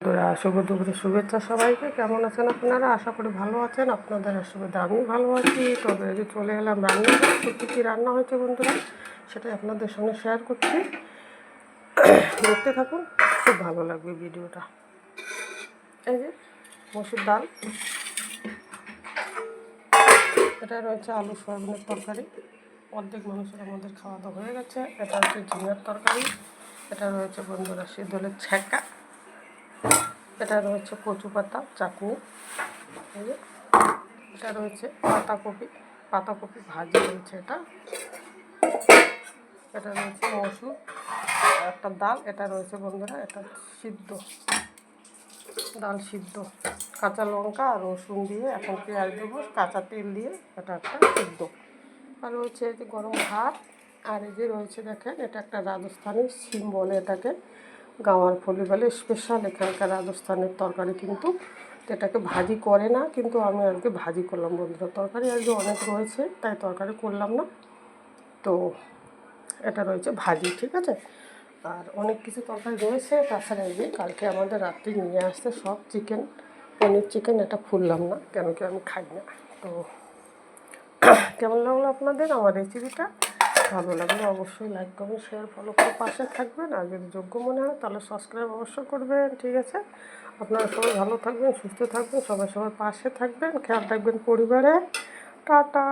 বন্ধুরা দুপুরে শুভেচ্ছা সবাইকে। কেমন আছেন আপনারা? আশা করি ভালো আছেন। আপনাদের সুবিধা আমি ভালো আছি। তবে চলে এলাম রান্না কী কী রান্না হয়েছে বন্ধুরা? সেটাই আপনাদের সঙ্গে শেয়ার করছি। দেখতে থাকুন, খুব ভালো লাগবে ভিডিওটা। এই যে মসুর ডাল। এটা রয়েছে আলু সয়াবিনের তরকারি। অর্ধেক মানুষের আমাদের খাওয়া দাওয়া হয়ে গেছে। এটা হচ্ছে ঝিঙের তরকারি। এটা রয়েছে বন্ধুরা শীতলের ছ্যাঁকা। এটা রয়েছে কচু পাতা চাটনি এটা রয়েছে পাতাকপি পাতাকপি ভাজি রয়েছে এটা। এটা রয়েছে মসুর একটা ডাল, এটা রয়েছে বন্ধুরা, এটা সিদ্ধ। ডাল সিদ্ধ। কাঁচা লঙ্কা আর রসুন দিয়ে এখন পেঁয়াজ দেবো, কাঁচা তেল দিয়ে এটা একটা সিদ্ধ। আর রয়েছে গরম ভাত, আর এই যে রয়েছে দেখেন, এটা একটা রাজস্থানি সিম বলে এটাকে। গাঁওয়ার ফলি বলে স্পেশাল এখানকার রাজস্থানের তরকারি কিন্তু এটাকে ভাজি করে না, কিন্তু আমি আজকে ভাজি করলাম বন্ধুরা। তরকারি আজকে অনেক রয়েছে, তাই তরকারি করলাম না। তো এটা রয়েছে ভাজি, ঠিক আছে? আর অনেক কিছু তরকারি রয়েছে, তাছাড়া এই কালকে আমাদের রাত্রি নিয়ে আসতে সব চিকেন পনির চিকেন এটা খুললাম না, কেন কি আমি খাই না। তো, কেমন লাগল আপনাদের আমার রেসিপিটা ভালো লাগলে অবশ্যই লাইক করবেন শেয়ার ফলো করে, পাশে থাকবেন আর যদি যোগ্য মনে হয় তাহলে সাবস্ক্রাইব অবশ্যই করবেন, ঠিক আছে? আপনারা সবাই ভালো থাকবেন, সুস্থ থাকবেন, সবাই সবার পাশে থাকবেন, খেয়াল রাখবেন পরিবারে। টাটা!